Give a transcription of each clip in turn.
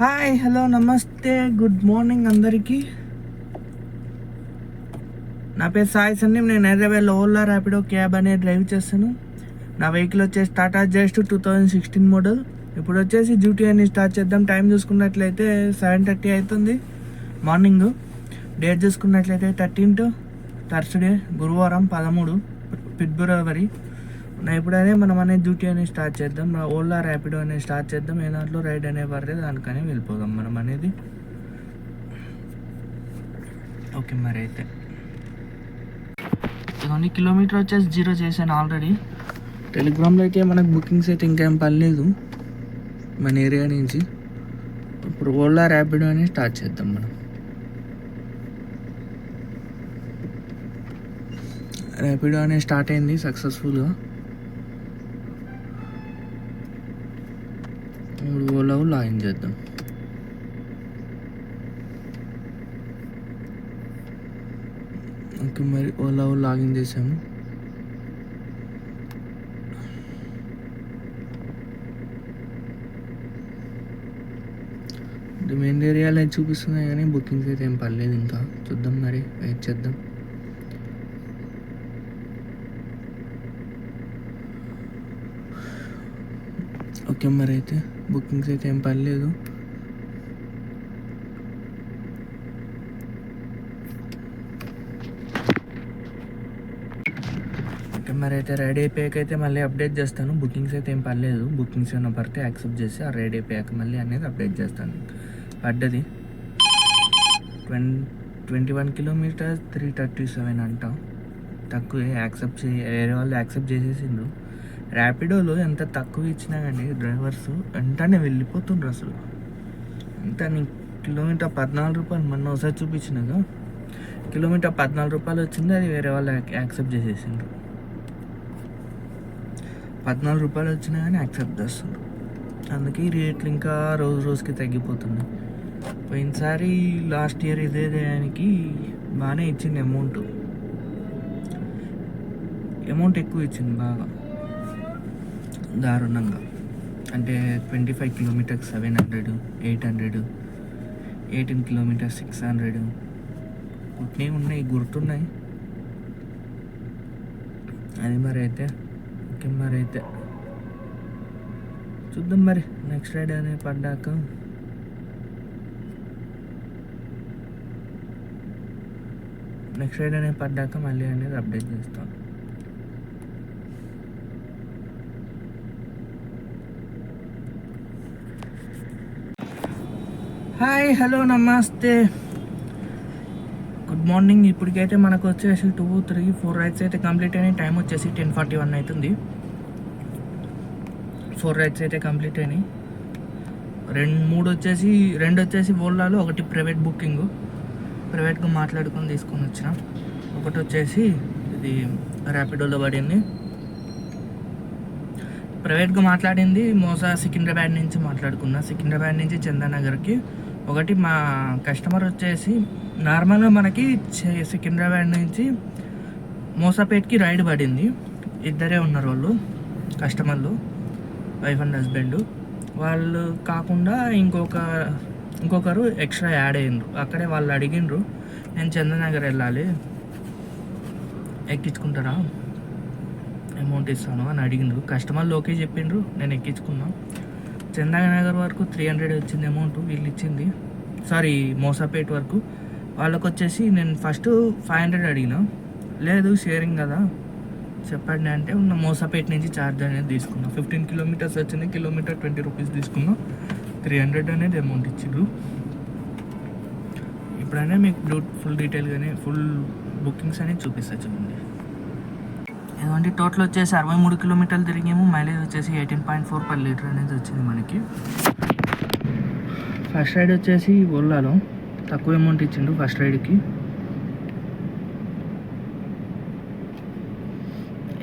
Hi hello నమస్తే good morning అందరికీ. నా పేరు సాయి సందీప్ నేను హైదరాబాద్లో ఓలా ర్యాపిడో క్యాబ్ అనేది డ్రైవ్ చేస్తాను. నా వెహికల్ వచ్చేసి Tata just two thousand sixteen model. ఇప్పుడు వచ్చేసి డ్యూటీ అని స్టార్ట్ చేద్దాం. టైం చూసుకున్నట్లయితే సెవెన్ థర్టీ అవుతుంది మార్నింగ్. డేట్ చూసుకున్నట్లయితే థర్టీన్త్ థర్స్డే గురువారం పదమూడు ఫిబ్రవరి. నా ఇప్పుడనే మనం అనేది డ్యూటీ అనేది స్టార్ట్ చేద్దాం. నా ఓలా ర్యాపిడో అనేది స్టార్ట్ చేద్దాం. ఏ దాంట్లో రైడ్ అనే పడితే దానికనే వెళ్ళిపోదాం మనం అనేది. ఓకే మరి అయితే. ఇవన్నీ కిలోమీటర్ వచ్చేసి జీరో చేశాను ఆల్రెడీ. టెలిగ్రామ్లో అయితే మనకు బుకింగ్స్ అయితే ఇంకేం పర్లేదు మన ఏరియా నుంచి. ఇప్పుడు ఓలా ర్యాపిడో అనేది స్టార్ట్ చేద్దాం మనం. ర్యాపిడో అనేది స్టార్ట్ అయింది సక్సెస్ఫుల్గా. మూడు ఓలా లాగిన్ చేద్దాం. ఓకే మరి ఓలా లాగిన్ చేసాము. డిమాండ్ ఏరియాలో చూపిస్తున్నాయి కానీ బుకింగ్స్ అయితే ఏం పర్లేదు ఇంకా. చూద్దాం మరి వెయిట్ చేద్దాం. ఓకే మరి అయితే బుకింగ్స్ అయితే ఏం పర్లేదు. ఓకే మరి అయితే రెడీ అయిపోయాక అయితే మళ్ళీ అప్డేట్ చేస్తాను. బుకింగ్స్ అయితే ఏం పర్లేదు. బుకింగ్స్ ఏమైనా పడితే యాక్సెప్ట్ చేసి ఆ రెడీ అయిపోయాక మళ్ళీ అనేది అప్డేట్ చేస్తాను. పడ్డది. Twenty twenty one kilometres three thirty seven అంట. తక్కువే. యాక్సెప్ట్ చే వేరే వాళ్ళు యాక్సెప్ట్ చేసేసిండ్రు. ర్యాపిడోలో ఎంత తక్కువ ఇచ్చినా కానీ డ్రైవర్స్ వెంటనే వెళ్ళిపోతుండ్రు అసలు. ఎంత నీ కిలోమీటర్ పద్నాలుగు రూపాయలు మొన్న ఒకసారి చూపించినాగా? కిలోమీటర్ పద్నాలుగు రూపాయలు వచ్చింది అది వేరే వాళ్ళు యాక్సెప్ట్ చేసేసిండ్రు. పద్నాలుగు రూపాయలు వచ్చినా కానీ యాక్సెప్ట్ చేస్తుండ్రు. అందుకే రేట్లు ఇంకా రోజు రోజుకి తగ్గిపోతున్నాయి. పోయినసారి లాస్ట్ ఇయర్ ఇదే దానికి బాగానే ఇచ్చింది అమౌంట్. అమౌంట్ ఎక్కువ ఇచ్చింది బాగా. దారుణంగా. అంటే twenty five kilometres seven hundred eight hundred eighteen kilometres six hundred. పుట్టినవి ఉన్నాయి గుర్తున్నాయి. అది మరి అయితే ఓకే మరి అయితే. చూద్దాం మరి నెక్స్ట్ రైడ్ అనేది పడ్డాక. నెక్స్ట్ రైడ్ అనేది పడ్డాక మళ్ళీ అనేది అప్డేట్ చేస్తాను హాయ్ హలో నమస్తే. గుడ్ మార్నింగ్ ఇప్పటికైతే మనకు వచ్చేసి టూ త్రీ ఫోర్ రైడ్స్ అయితే కంప్లీట్ అయినాయి. టైం వచ్చేసి టెన్ ఫార్టీ వన్ అవుతుంది. ఫోర్ రైడ్స్ అయితే కంప్లీట్ అయినాయి. రెండు మూడు వచ్చేసి రెండు వచ్చేసి ఓలాలు ఒకటి ప్రైవేట్ బుకింగ్ ప్రైవేట్గా మాట్లాడుకొని తీసుకొని వచ్చిన. ఒకటి వచ్చేసి ఇది ర్యాపిడోలో పడింది ప్రైవేట్గా మాట్లాడింది మోసా సికింద్రాబాద్ నుంచి మాట్లాడుకున్నా. సికింద్రాబాద్ నుంచి చందానగర్కి. ఒకటి మా కస్టమర్ వచ్చేసి నార్మల్గా మనకి చే- సికింద్రాబాద్ నుంచి మోసాపేట్కి రైడ్ పడింది. ఇద్దరే ఉన్నారు వాళ్ళు కస్టమర్లు వైఫ్ అండ్ హస్బెండ్. వాళ్ళు కాకుండా ఇంకొక ఇంకొకరు ఎక్స్ట్రా యాడ్ అయ్యిండ్రు. అక్కడే వాళ్ళు అడిగిండ్రు నేను చందనగర్ వెళ్ళాలి. ఎక్కించుకుంటారా? అమౌంట్ ఇస్తాను అని అడిగిండ్రు. కస్టమర్లు ఓకే చెప్పిండ్రు నేను ఎక్కించుకున్నాను చందానగర్ వరకు త్రీ హండ్రెడ్ వచ్చింది అమౌంట్ వీళ్ళు ఇచ్చింది. సారీ మోసాపేట్ వరకు. వాళ్ళకి వచ్చేసి నేను ఫస్ట్ ఫైవ్ హండ్రెడ్ అడిగిన. లేదు షేరింగ్ కదా. చెప్పండి అంటే ఉన్న మోసాపేట నుంచి ఛార్జ్ అనేది తీసుకున్నా. ఫిఫ్టీన్ కిలోమీటర్స్ వచ్చింది కిలోమీటర్ ట్వంటీ రూపీస్ తీసుకున్నా. త్రీ హండ్రెడ్ అనేది అమౌంట్ ఇచ్చిండ్రు. ఇప్పుడైనా మీకు ఫుల్ డీటెయిల్గానే ఫుల్ బుకింగ్స్ అనేది చూపిస్తా చూడండి. ఇదిగోండి టోటల్ వచ్చేసి అరవై మూడు కిలోమీటర్లు తిరిగాము మైలేజ్ వచ్చేసి eighteen point four per litre అనేది వచ్చింది మనకి. ఫస్ట్ రైడ్ వచ్చేసి ఓలాలో తక్కువ అమౌంట్ ఇచ్చిండు ఫస్ట్ రైడ్కి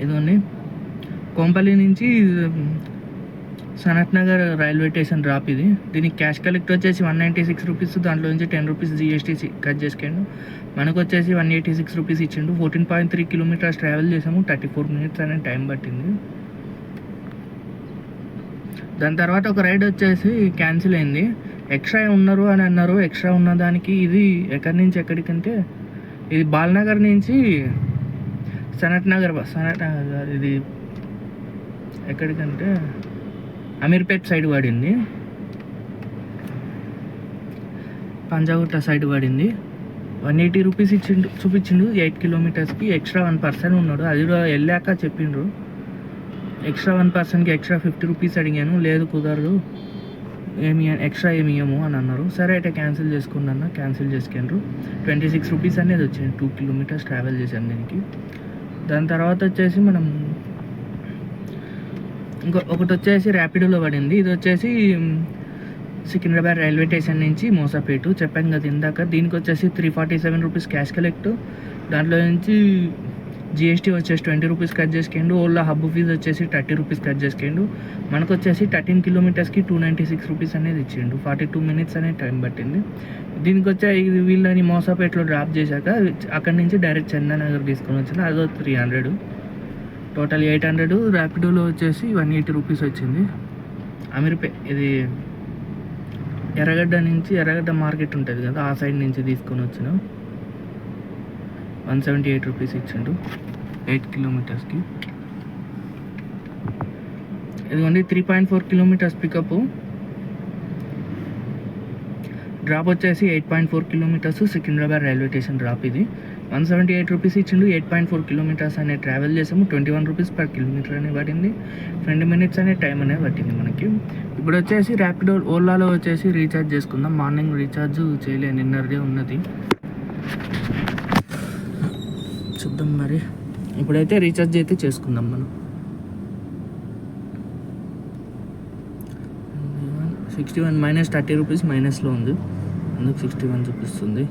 ఇదిగోండి. కొంపల్లి నుంచి Sanath Nagar railway station drop ఇది. దీనికి క్యాష్ కలెక్ట్ వచ్చేసి వన్ నైంటీ సిక్స్ రూపీస్ దాంట్లో నుంచి టెన్ రూపీస్ జిఎస్టీ కట్ చేసుకుండు. మనకు వచ్చేసి వన్ ఎయిటీ సిక్స్ రూపీస్ ఇచ్చిండు. Fourteen point three kilometres travel చేసాము. థర్టీ ఫోర్ మినిట్స్ అనే టైం పట్టింది. దాని తర్వాత ఒక రైడ్ వచ్చేసి క్యాన్సిల్ అయింది. ఎక్స్ట్రా ఉన్నారు అని అన్నారు. ఎక్స్ట్రా ఉన్న దానికి ఇది ఎక్కడి నుంచి ఎక్కడికంటే ఇది బాల్నగర్ నుంచి సనత్ నగర్ బ- సనత్ నగర్ ఇది ఎక్కడికంటే అమీర్పేట్ సైడ్ పడింది. పంజాగుట్ట సైడ్ పడింది. వన్ ఎయిటీ రూపీస్ ఇచ్చిండు చూపించిండు. ఎయిట్ కిలోమీటర్స్కి ఎక్స్ట్రా వన్ పర్సన్ ఉన్నాడు. అది కూడా వెళ్ళాక చెప్పిండ్రు. ఎక్స్ట్రా వన్ పర్సన్కి ఎక్స్ట్రా ఫిఫ్టీ రూపీస్ అడిగాను. లేదు కుదరదు. ఏమి ఎక్స్ట్రా ఏమి ఇయ్యము అని అన్నారు. సరే అయితే క్యాన్సిల్ చేసుకోండి అన్న. క్యాన్సిల్ చేసుకుండ్రు. ట్వంటీ సిక్స్ రూపీస్ అనేది వచ్చింది. టూ కిలోమీటర్స్ ట్రావెల్ చేశాను దీనికి. దాని తర్వాత వచ్చేసి మనం ఇంకో ఒకటి వచ్చేసి ర్యాపిడోలో పడింది. ఇది వచ్చేసి సికింద్రాబాద్ రైల్వే స్టేషన్ నుంచి మోసాపేటు. చెప్పాను కదా ఇందాక. దీనికి వచ్చేసి three forty seven rupees cash collect దాంట్లో నుంచి జిఎస్టీ వచ్చేసి ట్వంటీ రూపీస్ కట్ చేసుకోండు ఓలా హబ్ ఫీజు వచ్చేసి థర్టీ రూపీస్ కట్ చేసుకుండు మనకు వచ్చేసి థర్టీన్ కిలోమీటర్స్కి టూ నైంటీ సిక్స్ రూపీస్ అనేది ఇచ్చిండు. ఫార్టీ టూ మినిట్స్ అనేది టైం పట్టింది. దీనికి వచ్చే ఇది వీళ్ళని మోసాపేటలో డ్రాప్ చేశాక అక్కడి నుంచి డైరెక్ట్ చందానగర్ తీసుకొని వచ్చిన అదో three hundred total eight hundred ర్యాపిడోలో వచ్చేసి వన్ ఎయిటీ రూపీస్ వచ్చింది. అమీర్పే ఇది ఎర్రగడ్డ నుంచి ఎర్రగడ్డ మార్కెట్ ఉంటుంది కదా ఆ సైడ్ నుంచి తీసుకొని వచ్చిన. వన్ సెవెంటీ ఎయిట్ రూపీస్ ఇచ్చిండు ఎయిట్ కిలోమీటర్స్కి. ఇదిగోండి three point four kilometres pickup. Drop వచ్చేసి eight point four kilometres Secunderabad railway station drop ఇది. వన్ సెవెంటీ ఎయిట్ రూపీస్ ఇచ్చిండు. ఎయిట్ పాయింట్ ఫోర్ కిలోమీటర్స్ అనే ట్రావెల్ చేసాము. Twenty one rupees per kilometre అనేది పడింది. ట్వంటీ మినిట్స్ అనే టైం అనేది పట్టింది మనకి. ఇప్పుడు వచ్చేసి ర్యాపిడో ఓలాలో వచ్చేసి రీఛార్జ్ చేసుకుందాం. మార్నింగ్ రీఛార్జ్ చేయలే. నిన్నదే ఉన్నది. చూద్దాం మరి. ఇప్పుడైతే రీఛార్జ్ అయితే చేసుకుందాం మనం. Sixty one minus thirty rupees మైనస్లో ఉంది. అందుకు సిక్స్టీ వన్ చూపిస్తుంది.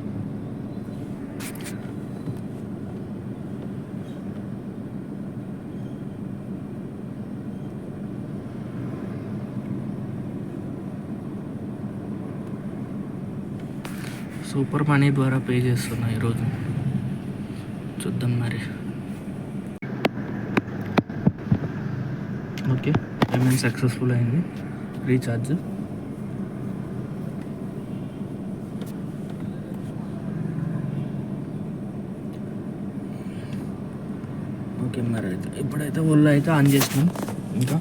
సూపర్ మనీ ద్వారా పే చేస్తున్నా ఈరోజు. చూద్దాం మరి. ఓకే పేమెంట్ సక్సెస్ఫుల్ అయింది. రీఛార్జ్. ఓకే మరి అయితే ఇప్పుడైతే ఒళ్ళు అయితే ఆన్ చేసినాం. ఇంకా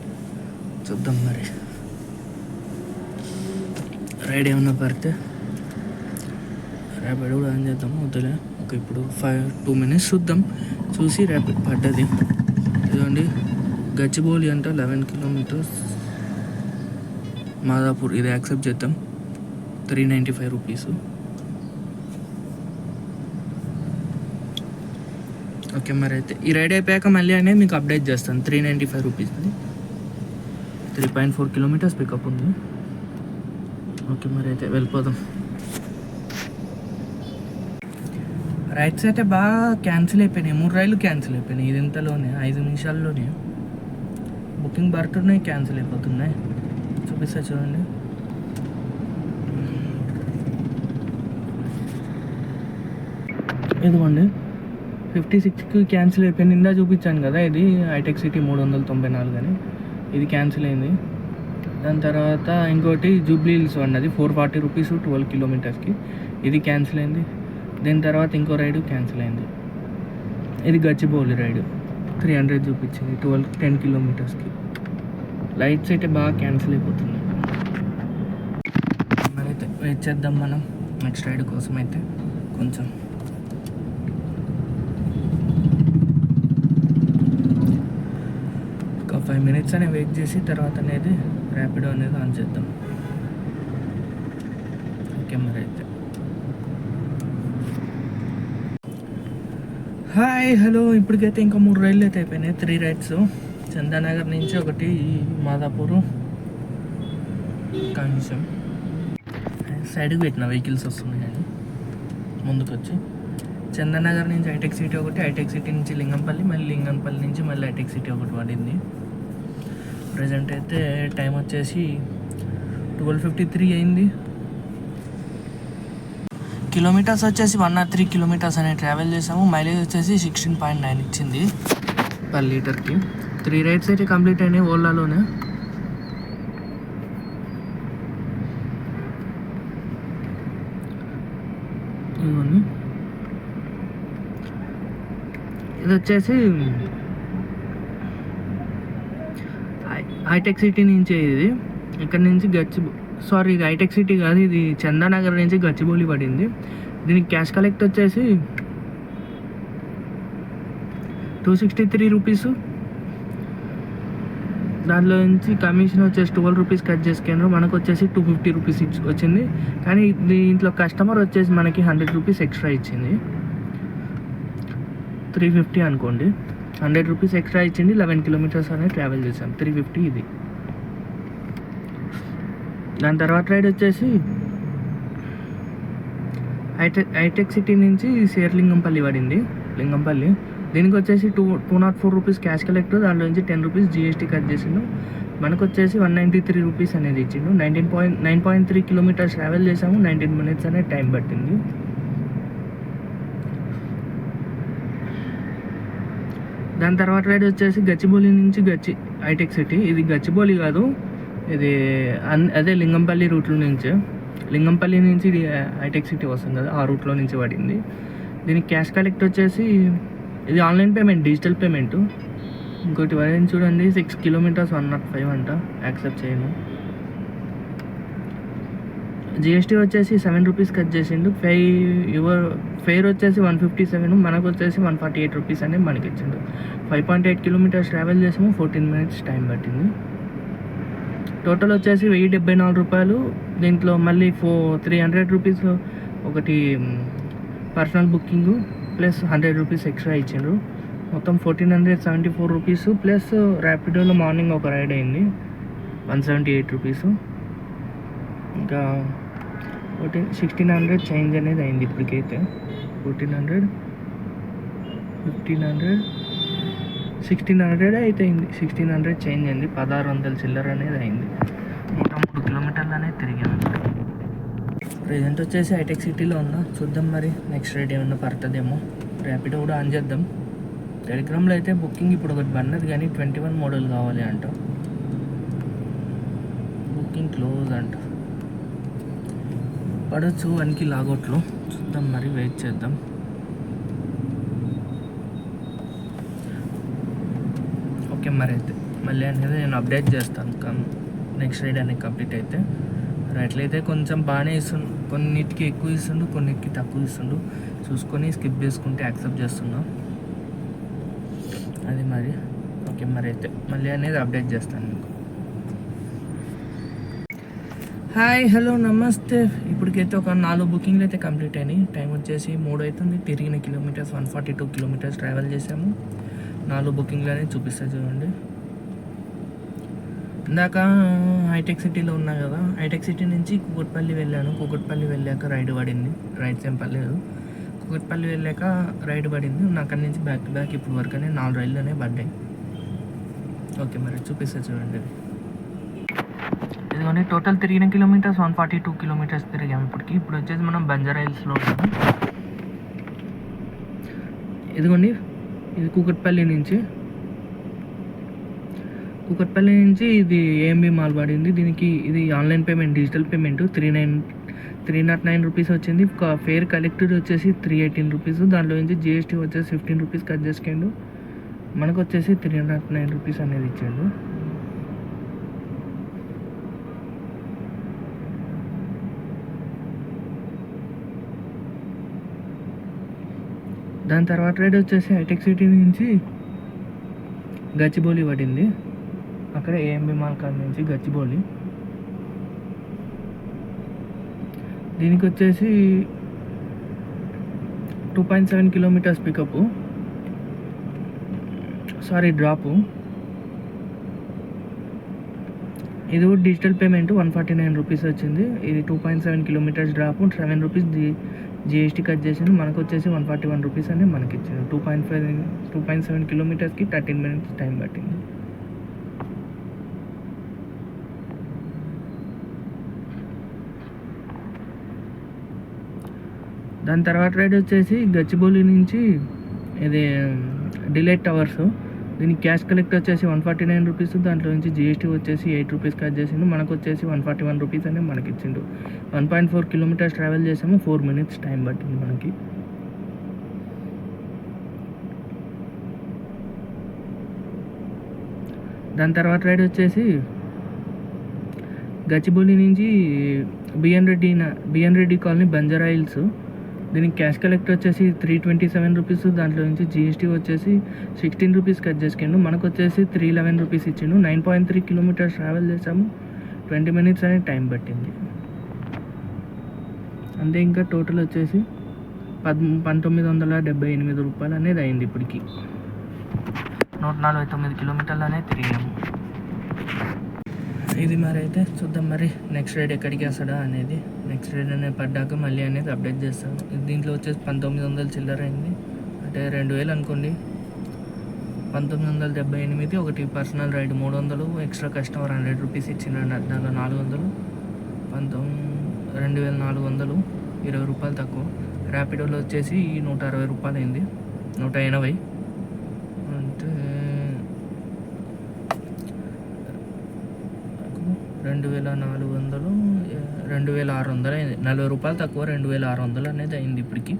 చూద్దాం మరి. రైడ్ ఏమన్నా పడితే ర్యాపిడ్ కూడా ఆన్ చేద్దాం వద్దులే. ఓకే ఇప్పుడు ఫైవ్ టూ మినిట్స్ చూద్దాం. చూసి ర్యాపిడ్ పడ్డది. ఇదండి గచ్చిబౌలి అంట లెవెన్ కిలోమీటర్స్ మాదాపూర్ ఇది యాక్సెప్ట్ చేద్దాం. Three ninety five rupees okay మరి అయితే ఈ రైడ్ అయిపోయాక మళ్ళీ అనేది మీకు అప్డేట్ చేస్తాను. Three ninety five రూపీస్ది three point four kilometres pickup ఉంది. ఓకే మరి అయితే వెళ్ళిపోదాం. రైడ్స్ అయితే బాగా క్యాన్సిల్ అయిపోయినాయి. మూడు రైళ్ళు క్యాన్సిల్ అయిపోయినాయి. ఇది ఇంతలోనే? ఐదు నిమిషాల్లోనే? బుకింగ్ పడుతున్నాయి క్యాన్సిల్ అయిపోతున్నాయి. చూపిస్తా చూడండి. ఇదిగోండి. ఫిఫ్టీ సిక్స్కి క్యాన్సిల్ అయిపోయింది. ఇందా చూపించాను కదా ఇది. హైటెక్ సిటీ మూడు వందల తొంభై నాలుగు అని. ఇది క్యాన్సిల్ అయింది. దాని తర్వాత ఇంకోటి జూబ్లీ హిల్స్ అది ఫోర్ ఫార్టీ రూపీస్ ట్వెల్వ్ కిలోమీటర్స్కి. ఇది క్యాన్సిల్ అయింది. దీని తర్వాత ఇంకో రైడు క్యాన్సిల్ అయింది. ఇది గచ్చిబౌలి రైడు. త్రీ హండ్రెడ్ చూపించింది. ట్వెల్వ్ టెన్ కిలోమీటర్స్కి. లైట్స్ అయితే బాగా క్యాన్సిల్ అయిపోతున్నాయి మరి అయితే వెయిట్ చేద్దాం మనం. నెక్స్ట్ రైడ్ కోసం అయితే కొంచెం. ఒక ఫైవ్ మినిట్స్ అని వెయిట్ చేసి తర్వాత అనేది ర్యాపిడో అనేది ఆన్ చేద్దాం. ఓకే మరి అయితే హాయ్ హలో. ఇప్పటికైతే ఇంకా మూడు రైళ్ళు అయితే అయిపోయినాయి. Three rides. చందానగర్ నుంచి ఒకటి మాదాపూర్ కాంక్షం సైడ్కి పెట్టిన వెహికల్స్ వస్తున్నాయండి ముందుకు వచ్చి చందనగర్ నుంచి హైటెక్ సిటీ ఒకటి హైటెక్ సిటీ నుంచి లింగంపల్లి మళ్ళీ లింగంపల్లి నుంచి మళ్ళీ హైటెక్ సిటీ ఒకటి పడింది. ప్రజెంట్ అయితే టైం వచ్చేసి ట్వెల్వ్ ఫిఫ్టీ త్రీ అయింది. కిలోమీటర్స్ వచ్చేసి వన్ ఆర్ త్రీ కిలోమీటర్స్ అనేది ట్రావెల్ చేసాము. మైలేజ్ వచ్చేసి సిక్స్టీన్ పాయింట్ నైన్ ఇచ్చింది. పర్ లీటర్కి త్రీ రైడ్స్ అయితే కంప్లీట్ అయినాయి ఓలాలోనే ఇది వచ్చేసి హైటెక్ సిటీ నుంచి ఇది. ఇక్కడ నుంచి గచ్చి సారీ ఇది హైటెక్ సిటీ కాదు ఇది చందానగర్ నుంచి గచ్చిబౌలి పడింది. దీనికి క్యాష్ కలెక్ట్ వచ్చేసి టూ సిక్స్టీ త్రీ రూపీస్ దాంట్లో నుంచి కమిషన్ వచ్చేసి ట్వెల్వ్ రూపీస్ కట్ చేసుకున్నారు. మనకు వచ్చేసి టూ ఫిఫ్టీ రూపీస్ ఇచ్చి వచ్చింది. కానీ దీంట్లో కస్టమర్ వచ్చేసి మనకి హండ్రెడ్ రూపీస్ ఎక్స్ట్రా ఇచ్చింది. త్రీ ఫిఫ్టీ అనుకోండి. హండ్రెడ్ రూపీస్ ఎక్స్ట్రా ఇచ్చింది. లెవెన్ కిలోమీటర్స్ అనేది ట్రావెల్ చేసాం త్రీ ఫిఫ్టీ ఇది. దాని తర్వాత రైడ్ వచ్చేసి హైటెక్ హైటెక్ సిటీ నుంచి శేర్లింగంపల్లి పడింది. లింగంపల్లి. దీనికి వచ్చేసి two two nought four rupees cash collect దాంట్లో నుంచి టెన్ రూపీస్ జిఎస్టీ కట్ చేసిండు. మనకు వచ్చేసి వన్ నైంటీ త్రీ రూపీస్ అనేది ఇచ్చిండు. Nineteen point nine point three kilometres travel చేసాము. నైన్టీన్ మినిట్స్ అనేది టైం పట్టింది. దాని తర్వాత రైడ్ వచ్చేసి గచ్చిబౌలి నుంచి గచ్చి హైటెక్ సిటీ. ఇది గచ్చిబౌలి కాదు. ఇది అన్ అదే లింగంపల్లి రూట్లో నుంచి. లింగంపల్లి నుంచి ఇది హైటెక్ సిటీ వస్తుంది కదా ఆ రూట్లో నుంచి పడింది. దీనికి క్యాష్ కలెక్ట్ వచ్చేసి ఇది ఆన్లైన్ పేమెంట్ డిజిటల్ పేమెంట్. ఇంకోటి పడింది చూడండి six kilometres one nought five అంట యాక్సెప్ట్ చేయను. జిఎస్టీ వచ్చేసి సెవెన్ రూపీస్ కట్ చేసిండు. ఫైవ్ యువర్ ఫేర్ వచ్చేసి వన్ ఫిఫ్టీ సెవెన్ మనకు వచ్చేసి వన్ ఫార్టీ ఎయిట్ రూపీస్ అనేది మనకి ఇచ్చిండు five point eight kilometres travel చేసాము ఫోర్టీన్ మినిట్స్ టైం పట్టింది. టోటల్ వచ్చేసి వెయ్యి డెబ్బై నాలుగు రూపాయలు. దీంట్లో మళ్ళీ ఫో త్రీ హండ్రెడ్ రూపీస్ ఒకటి personal booking plus hundred rupees extra ఇచ్చిండ్రు. మొత్తం fourteen hundred seventy four rupees plus ర్యాపిడోలో morning ఒక రైడ్ అయింది. వన్ సెవెంటీ ఎయిట్ రూపీస్ ఇంకా ఫోర్టీన్ సిక్స్టీన్ హండ్రెడ్ చేంజ్ అనేది అయింది ఇప్పటికైతే. Fourteen hundred fifteen hundred sixteen hundred అయితే అయింది సిక్స్టీన్ హండ్రెడ్ చేంజ్ అయింది. పదహారు వందల చిల్లర అనేది అయింది. నూట మూడు కిలోమీటర్లు అనేది తిరిగాను ప్రజెంట్ వచ్చేసి హైటెక్ సిటీలో ఉన్నా. చూద్దాం మరి నెక్స్ట్ రేట్ ఏమన్నా పడుతుందేమో. ర్యాపిడో కూడా ఆన్ చేద్దాం. టెలిగ్రామ్లో అయితే బుకింగ్ ఇప్పుడు ఒకటి పడినది కానీ ట్వంటీ వన్ మోడల్ కావాలి అంట. బుకింగ్ క్లోజ్ అంట. పడవచ్చు వన్కి లాగౌట్లో. చూద్దాం మరి వెయిట్ చేద్దాం. ఓకే మరి అయితే. మళ్ళీ అనేది నేను అప్డేట్ చేస్తాను. నెక్స్ట్ రైడ్ అనేది కంప్లీట్ అయితే. అట్లయితే కొంచెం బాగానే ఇస్తుండు. కొన్నిటికి ఎక్కువ ఇస్తుండు కొన్నిటికి తక్కువ ఇస్తుండు. చూసుకొని స్కిప్ చేసుకుంటే యాక్సెప్ట్ చేస్తున్నాం. అది మరి. ఓకే మరి అయితే. మళ్ళీ అనేది అప్డేట్ చేస్తాను మీకు. హాయ్ హలో నమస్తే. ఇప్పటికైతే ఒక నాలుగు బుకింగ్లు అయితే కంప్లీట్ అయినాయి. టైం వచ్చేసి మూడు అవుతుంది. తిరిగిన kilometres one forty two kilometres travel చేసాము నాలుగు బుకింగ్లు అనేది చూపిస్తా చూడండి. ఇందాక హైటెక్ సిటీలో ఉన్నా కదా హైటెక్ సిటీ నుంచి కుకట్పల్లి వెళ్ళాను. కుకట్పల్లి వెళ్ళాక రైడ్ పడింది. రైడ్స్ ఏం పర్లేదు కుకట్పల్లి వెళ్ళాక రైడ్ పడింది. నాకు అక్కడి నుంచి బ్యాక్ టు బ్యాక్ ఇప్పుడు వరకు అనేది నాలుగు రైళ్ళు పడ్డాయి. ఓకే మరి చూపిస్తా చూడండి. ఇదిగోండి టోటల్ తిరిగిన kilometres one forty two kilometres తిరిగాము ఇప్పటికి. ఇప్పుడు వచ్చేసి మనం బంజారా హిల్స్లో ఉన్నాము. ఇదిగోండి ఇది కూకట్పల్లి నుంచి. కూకట్పల్లి నుంచి ఇది ఏఎంబి మాల్ పడింది. దీనికి ఇది online payment digital payment. Three nine three nought nine rupees వచ్చింది. ఫేర్ కలెక్టెడ్ వచ్చేసి త్రీ ఎయిటీన్ రూపీస్. దాంట్లో నుంచి జిఎస్టీ వచ్చేసి ఫిఫ్టీన్ రూపీస్ కట్ చేసుకుండు. మనకు వచ్చేసి త్రీ నాట్ నైన్ రూపీస్ అనేది ఇచ్చాడు. దాని తర్వాత రైడ్ వచ్చేసి హైటెక్ సిటీ నుంచి గచ్చిబౌలి పడింది. అక్కడ ఏఎంబి మాల్ కాడ నుంచి గచ్చిబౌలి. దీనికి వచ్చేసి two point seven kilometres pickup sorry drop ఇది కూడా digital payment one forty nine rupees వచ్చింది. ఇది two point seven kilometres drop seven rupees the GST cut చేసింది మనకు వచ్చేసి వన్ ఫార్టీ వన్ రూపీస్ అని మనకి ఇచ్చింది two point five two point seven కిలోమీటర్స్కి thirteen minutes time పట్టింది. దాని తర్వాత రైడ్ వచ్చేసి గచ్చిబౌలి నుంచి ఇది డిలైట్ టవర్స్ దీనికి క్యాష్ కలెక్ట్ వచ్చేసి వన్ ఫార్టీ నైన్ రూపీస్ దాంట్లో నుంచి జిఎస్టీ వచ్చేసి ఎయిట్ రూపీస్ కట్ చేసిండు. మనకు వచ్చేసి వన్ ఫార్టీ వన్ రూపీస్ అని మనకి ఇచ్చిండు one point four kilometres travel చేసాము. ఫోర్ మినిట్స్ టైం పట్టింది మనకి. దాని తర్వాత రైడ్ వచ్చేసి గచ్చిబౌలి నుంచి BN Reddy BN Reddy colony Banjara Hills దీనికి క్యాష్ కలెక్ట్ వచ్చేసి త్రీ ట్వంటీ సెవెన్ రూపీస్ దాంట్లో నుంచి జిఎస్టీ వచ్చేసి సిక్స్టీన్ రూపీస్ కట్ చేసుకుండు. మనకు వచ్చేసి త్రీ లెవెన్ రూపీస్ ఇచ్చిండు. Nine point three kilometres travel చేసాము. ట్వంటీ మినిట్స్ అనేది టైం పట్టింది. అంతే ఇంకా టోటల్ వచ్చేసి పద్ పంతొమ్మిది వందల డెబ్బై ఎనిమిది రూపాయలు అనేది అయింది ఇప్పటికి. నూట నలభై తొమ్మిది కిలోమీటర్లు అనేది తిరిగాము. ఇది మరి అయితే చూద్దాం మరి నెక్స్ట్ రైడ్ ఎక్కడికి వేస్తాడా అనేది. నెక్స్ట్ రైడ్ అనేది పడ్డాక మళ్ళీ అనేది అప్డేట్ చేస్తాను ఇది దీంట్లో వచ్చేసి పంతొమ్మిది వందలు చిల్లర అయింది. అంటే రెండు వేలు అనుకోండి. పంతొమ్మిది వందల డెబ్బై ఎనిమిది ఒకటి పర్సనల్ రైడ్ మూడు వందలు ఎక్స్ట్రా కస్టమర్ హండ్రెడ్ రూపీస్ ఇచ్చిండండి దాంట్లో నాలుగు వందలు. పంతొమ్మిది రెండు వేల నాలుగు వందలు ఇరవై రూపాయలు తక్కువ. ర్యాపిడోలో వచ్చేసి నూట అరవై రూపాయలు అయింది. నూట ఎనభై అంటే రెండు వేల నాలుగు వందలు రెండు వేల ఆరు వందలు అయింది. నలభై రూపాయలు తక్కువ రెండు వేల ఆరు వందలు అనేది అయింది ఇప్పటికి.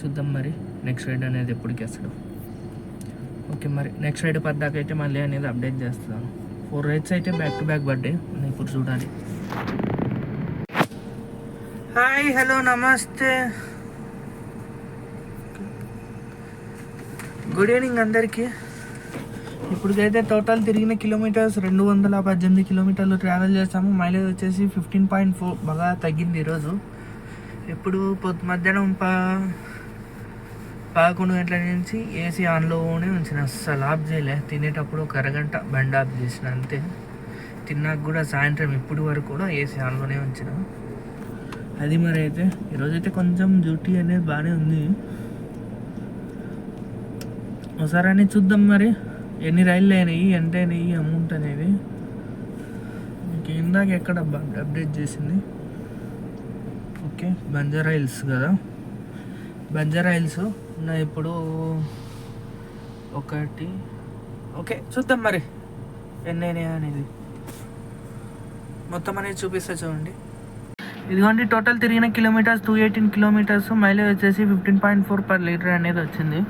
చూద్దాం మరి నెక్స్ట్ రైడ్ అనేది ఎప్పటికి వస్తాడు ఓకే మరి నెక్స్ట్ రైడ్ పడ్డాక అయితే మళ్ళీ అనేది అప్డేట్ చేస్తాను. ఫోర్ రైడ్స్ అయితే బ్యాక్ టు బ్యాక్ బర్త్డే ఇప్పుడు చూడాలి. హాయ్ హలో నమస్తే. గుడ్ ఈవినింగ్ అందరికీ. ఇప్పటికైతే టోటల్ తిరిగిన కిలోమీటర్స్ రెండు వందల పద్దెనిమిది కిలోమీటర్లు ట్రావెల్ చేస్తాము మైలేజ్ వచ్చేసి ఫిఫ్టీన్ పాయింట్ ఫోర్ బాగా తగ్గింది ఈరోజు. ఇప్పుడు పొద్దు మధ్యాహ్నం పా పదకొండు గంటల నుంచి ఏసీ ఆన్లోనే ఉంచిన. అస్సలు ఆఫ్ చేయలే. తినేటప్పుడు ఒక అరగంట బండి ఆఫ్ చేసిన అంతే. తిన్నాక కూడా సాయంత్రం ఇప్పుడు వరకు కూడా ఏసీ ఆన్లోనే ఉంచిన. అది మరి అయితే ఈరోజైతే కొంచెం డ్యూటీ అనేది బాగానే ఉంది. ఒకసారి అని చూద్దాం మరి. ఎన్ని రైళ్ళు అయినాయి ఎంత అయినాయి అమౌంట్ అనేది. మీకు ఇందాక ఎక్కడ అప్డేట్ చేసింది? ఓకే బంజారా హిల్స్ కదా? బంజారా హిల్స్ నా ఇప్పుడు ఒకటి ఓకే చూద్దాం మరి. ఎన్ని అయినాయి అనేది. మొత్తం అనేది చూపిస్తా చూడండి. ఇదిగోండి టోటల్ తిరిగిన kilometres two eighteen kilometres mileage వచ్చేసి fifteen point four per litre అనేది వచ్చింది.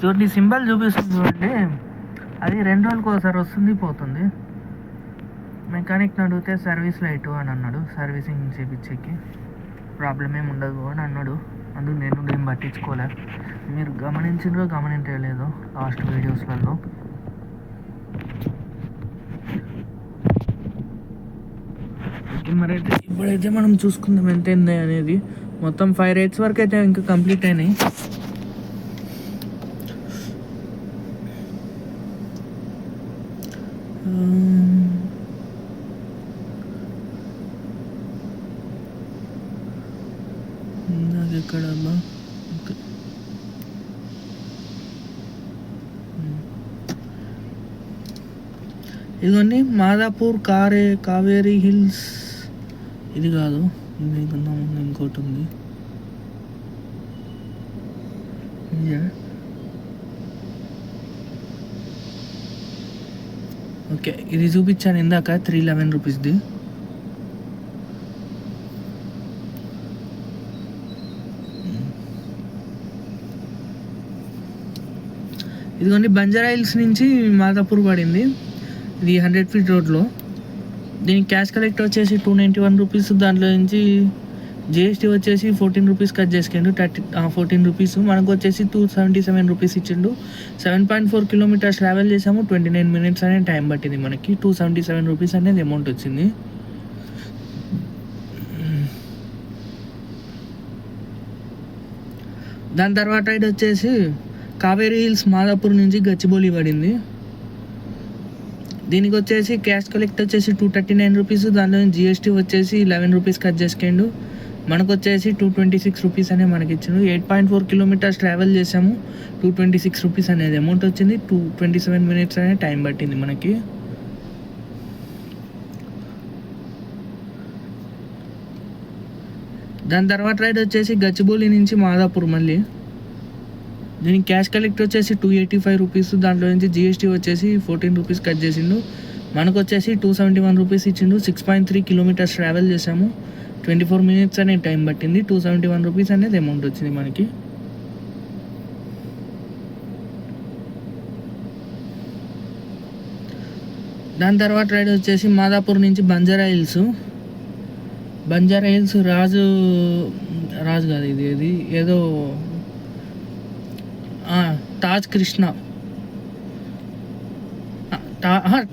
చూడండి సింబల్ చూపిస్తుంది చూడండి. అది రెండు రోజులకు ఒకసారి వస్తుంది పోతుంది. మెకానిక్ని అడిగితే సర్వీస్ లైట్ అని అన్నాడు. సర్వీసింగ్ చేపించేకి ప్రాబ్లం ఏమి ఉండదు అని అన్నాడు. అందుకు నేను ఏం పట్టించుకోలే. మీరు గమనించిండ్రో గమనించలేదు లాస్ట్ వీడియోస్లలో మరైతే మరి అయితే ఇప్పుడైతే మనం చూసుకుందాం ఎంత అనేది. మొత్తం ఫైవ్ రేట్స్ వరకు అయితే ఇంకా కంప్లీట్ అయినాయి ఉమ్. ఇందాక ఎక్కడమ్మా? ఓకే. ఇదిగోండి మాదాపూర్ కారే కావేరీ హిల్స్. ఇది కాదు ఇది ఇంకన్నా ముందు ఇంకోటి ఉంది. ఓకే ఇది చూపించాను ఇందాక త్రీ లెవెన్ రూపీస్ది ఇదిగోండి బంజారా హిల్స్ నుంచి మాదాపూర్ పడింది. ఇది హండ్రెడ్ ఫీట్ రోడ్లో. దీనికి క్యాష్ కలెక్ట్ వచ్చేసి టూ నైంటీ వన్ రూపీస్ దాంట్లో నుంచి జిఎస్టీ వచ్చేసి fourteen rupees cut చేసుకుండు. Thirty fourteen rupees. మనకు వచ్చేసి టూ సెవెంటీ సెవెన్ రూపీస్ ఇచ్చిండు. Seven point four kilometres travel చేసాము. ట్వంటీ నైన్ మినిట్స్ అనే టైం పట్టింది మనకి. టూ సెవెంటీ సెవెన్ రూపీస్ అనేది అమౌంట్ వచ్చింది. దాని తర్వాత ఇది వచ్చేసి కావేరీ హిల్స్ మాదాపూర్ నుంచి గచ్చిబౌలి పడింది. దీనికి వచ్చేసి క్యాష్ కలెక్ట్ వచ్చేసి టూ థర్టీ నైన్ రూపీస్ దానిలో జిఎస్టీ వచ్చేసి లెవెన్ రూపీస్ కట్ చేసుకోండు మనకు వచ్చేసి టూ ట్వంటీ సిక్స్ రూపీస్ అనే మనకి ఇచ్చిండు eight point four kilometres travel చేసాము. టూ ట్వంటీ సిక్స్ రూపీస్ అనేది అమౌంట్ వచ్చింది. టూ ట్వంటీ సెవెన్ మినిట్స్ అనే టైం పట్టింది మనకి. దాని తర్వాత రైడ్ వచ్చేసి గచ్చిబౌలి నుంచి మాదాపూర్ మళ్ళీ. దీనికి క్యాష్ కలెక్ట్ వచ్చేసి టూ ఎయిటీ ఫైవ్ రూపీస్ దాంట్లో నుంచి జిఎస్టీ వచ్చేసి ఫోర్టీన్ రూపీస్ కట్ చేసిండు. మనకు వచ్చేసి టూ సెవెంటీ వన్ రూపీస్ ఇచ్చిండు. Six point three kilometres travel చేసాము ట్వంటీ ఫోర్ మినిట్స్ అనే టైం పట్టింది. టూ సెవెంటీ వన్ రూపీస్ అనేది అమౌంట్ వచ్చింది మనకి. దాని తర్వాత రైడ్ వచ్చేసి మాదాపూర్ నుంచి బంజారా హిల్స్. బంజారా హిల్స్ రాజు రాజు కాదు ఇది ఇది ఏదో Taj Krishna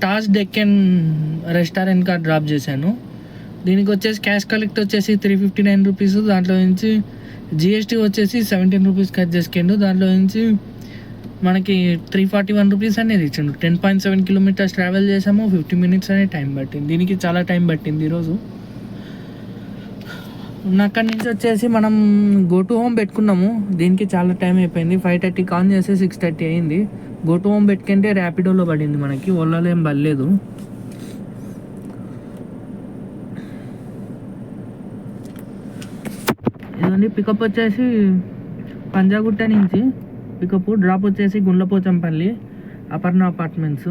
Taj Deccan restaurant card drop చేశాను. దీనికి వచ్చేసి క్యాష్ కలెక్ట్ వచ్చేసి త్రీ ఫిఫ్టీ నైన్ రూపీస్ దాంట్లో నుంచి జిఎస్టీ వచ్చేసి సెవెంటీన్ రూపీస్ కట్ చేసుకుండు దాంట్లో నుంచి మనకి త్రీ ఫార్టీ వన్ రూపీస్ అనేది ఇచ్చిండు. Ten point seven kilometres travel చేసాము. ఫిఫ్టీ మినిట్స్ అనే టైం పట్టింది. దీనికి చాలా టైం పట్టింది ఈరోజు అక్కడి నుంచి వచ్చేసి మనం గో టు హోమ్ పెట్టుకున్నాము. దీనికి చాలా టైం అయిపోయింది. ఫైవ్ థర్టీకి ఆన్ చేసి సిక్స్ థర్టీ అయింది. గో టు హోమ్ పెట్టుకుంటే ర్యాపిడోలో పడింది మనకి. ఓలాలో ఏం పడలేదు. ఇదండి పికప్ వచ్చేసి పంజాగుట్ట నుంచి పికప్ డ్రాప్ వచ్చేసి గుండ్లపోచంపల్లి అపర్ణ అపార్ట్మెంట్స్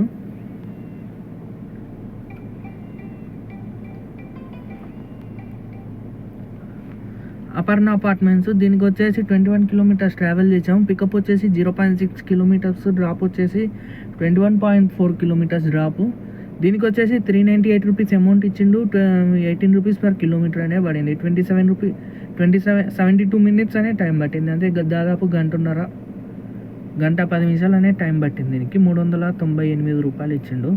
అపర్ణ అపార్ట్మెంట్స్. దీనికి వచ్చేసి ట్వంటీ వన్ కిలోమీటర్స్ ట్రావెల్ చేసాము పికప్ వచ్చేసి zero point six kilometres drop వచ్చేసి twenty one point four kilometres drop. దీనికి వచ్చేసి three ninety eight rupees amount ఇచ్చిండు ఎయిటీన్ రూపీస్ పర్ కిలోమీటర్ అనే పడింది. Twenty seven rupee twenty seven seventy two minutes అనే time పట్టింది. అంటే దాదాపు గంటన్నర గంట పది నిమిషాలు అనే టైం పట్టింది దీనికి. మూడు వందల తొంభై ఎనిమిది రూపాయలు ఇచ్చిండు.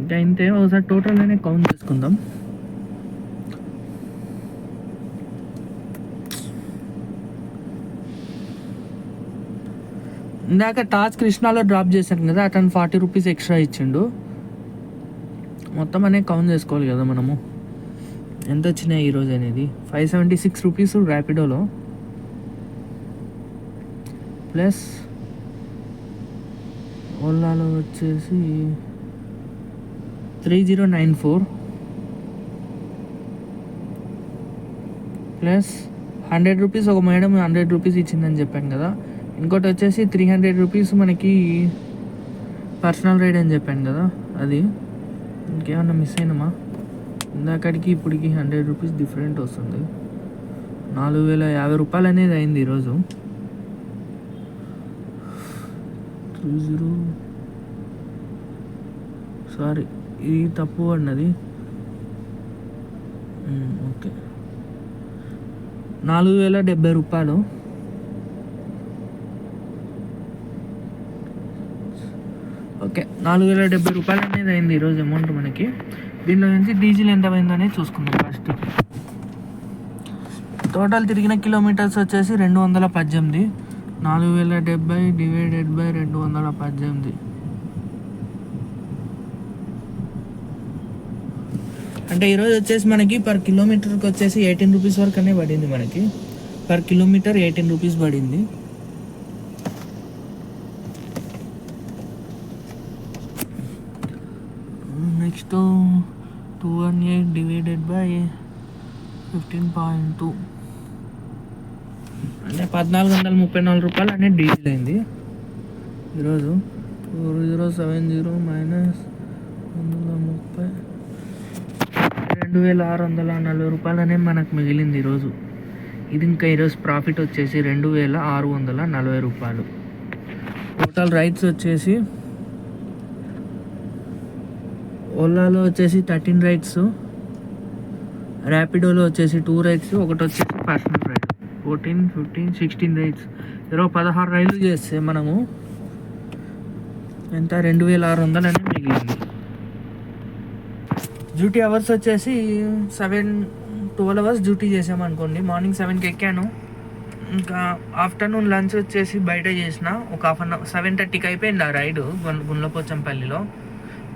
ఇంకా ఇంతే ఒకసారి టోటల్ అనే కౌంట్ చేసుకుందాం. ఇందాక టాజ్ కృష్ణాలో డ్రాప్ చేశాను కదా అతను ఫార్టీ రూపీస్ ఎక్స్ట్రా ఇచ్చిండు. మొత్తం అనేది కౌంట్ చేసుకోవాలి కదా మనము. ఎంత వచ్చినాయి ఈరోజు అనేది? ఫైవ్ సెవెంటీ సిక్స్ రూపీస్ ర్యాపిడోలో ప్లస్ ఓలాలో వచ్చేసి three zero nine four plus hundred rupees ఒక మేడం హండ్రెడ్ రూపీస్ ఇచ్చిందని చెప్పాను కదా. ఇంకోటి వచ్చేసి త్రీ హండ్రెడ్ రూపీస్ మనకి పర్సనల్ రైడ్ అని చెప్పాను కదా అది. ఇంకేమన్నా మిస్ అయినామా? ఇందాకడికి ఇప్పటికి హండ్రెడ్ రూపీస్ డిఫరెంట్ వస్తుంది. నాలుగు వేల యాభై రూపాయలు అనేది అయింది ఈరోజు. టూ జీరో సారీ ఇది తప్పు అన్నది. ఓకే. నాలుగు వేల డెబ్బై రూపాయలు ఓకే నాలుగు వేల డెబ్బై రూపాయలు అనేది అయింది ఈరోజు అమౌంట్ మనకి. దీనిలో నుంచి డీజిల్ ఎంత అయిందో అనేది చూసుకుందాం ఫస్ట్ టోటల్ తిరిగిన కిలోమీటర్స్ వచ్చేసి రెండు వందల పద్దెనిమిది. నాలుగు వేల డెబ్బై డివైడెడ్ బై రెండు వందల పద్దెనిమిది. అంటే ఈరోజు వచ్చేసి మనకి పర్ కిలోమీటర్కి వచ్చేసి ఎయిటీన్ రూపీస్ వరకు అనే పడింది మనకి. పర్ కిలోమీటర్ ఎయిటీన్ రూపీస్ పడింది. Two two one eight divided by fifteen point two అంటే పద్నాలుగు వందల ముప్పై నాలుగు రూపాయలు అనేది డీజిల్ అయింది. ఈరోజు four zero seven zero minus వందల ముప్పై రెండు వేల ఆరు వందల నలభై రూపాయలు అనేది మనకు మిగిలింది ఈరోజు. ఇది ఇంకా ఈరోజు ప్రాఫిట్ వచ్చేసి రెండు వేల ఆరు వందల నలభై రూపాయలు. టోటల్ రైట్స్ వచ్చేసి ఓలాలో వచ్చేసి థర్టీన్ రైడ్స్ ర్యాపిడోలో వచ్చేసి టూ రైడ్స్ ఒకటి వచ్చేసి personal ride. Fourteen fifteen sixteen rides. ఇరవై పదహారు రైళ్ళు చేస్తే మనము ఎంత? రెండు వేల ఆరు వందలు అనేది మిగిలింది. డ్యూటీ అవర్స్ వచ్చేసి సెవెన్ ట్వెల్వ్ అవర్స్ డ్యూటీ చేసాము అనుకోండి. మార్నింగ్ సెవెన్కి ఎక్కాను. ఇంకా ఆఫ్టర్నూన్ లంచ్ వచ్చేసి బయట చేసిన. ఒక హాఫ్ అన్ అవర్ సెవెన్ థర్టీకి అయిపోయింది ఆ రైడ్ గుండ్లపోచంపల్లిలో.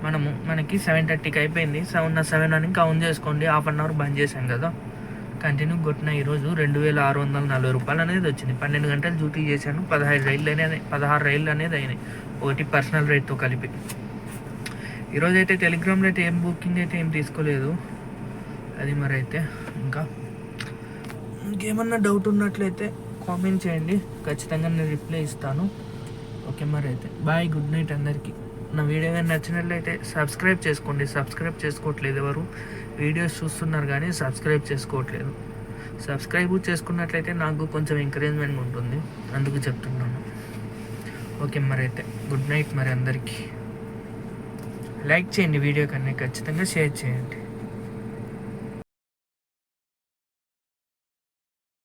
మనము మనకి సెవెన్ థర్టీకి అయిపోయింది. సెవెన్ సెవెన్ అని కౌంట్ చేసుకోండి. హాఫ్ అన్ అవర్ బంద్ చేశాం కదా. కంటిన్యూ కొట్టిన ఈరోజు రెండు వేల ఆరు వందల నలభై రూపాయలు అనేది వచ్చింది. పన్నెండు గంటలు డ్యూటీ చేశాను. పదహైదు రైళ్ళు అనేది పదహారు రైళ్ళు అనేది అయినాయి. ఒకటి పర్సనల్ రేట్తో కలిపి. ఈరోజు అయితే టెలిగ్రామ్లో అయితే ఏం బుకింగ్ అయితే ఏం తీసుకోలేదు. అది మరి అయితే ఇంకా ఇంకేమన్నా డౌట్ ఉన్నట్లయితే కామెంట్ చేయండి. ఖచ్చితంగా నేను రిప్లై ఇస్తాను. ఓకే మరి అయితే. బాయ్ గుడ్ నైట్ అందరికీ. నా వీడియో కానీ నచ్చినట్లయితే సబ్స్క్రైబ్ చేసుకోండి. సబ్స్క్రైబ్ చేసుకోవట్లేదు ఎవరు. వీడియోస్ చూస్తున్నారు కానీ సబ్స్క్రైబ్ చేసుకోవట్లేదు. సబ్స్క్రైబ్ చేసుకున్నట్లయితే నాకు కొంచెం ఎంకరేజ్మెంట్ ఉంటుంది. అందుకు చెప్తున్నాను. ఓకే మరి అయితే గుడ్ నైట్ మరి అందరికీ. లైక్ చేయండి వీడియో కన్నా ఖచ్చితంగా షేర్ చేయండి.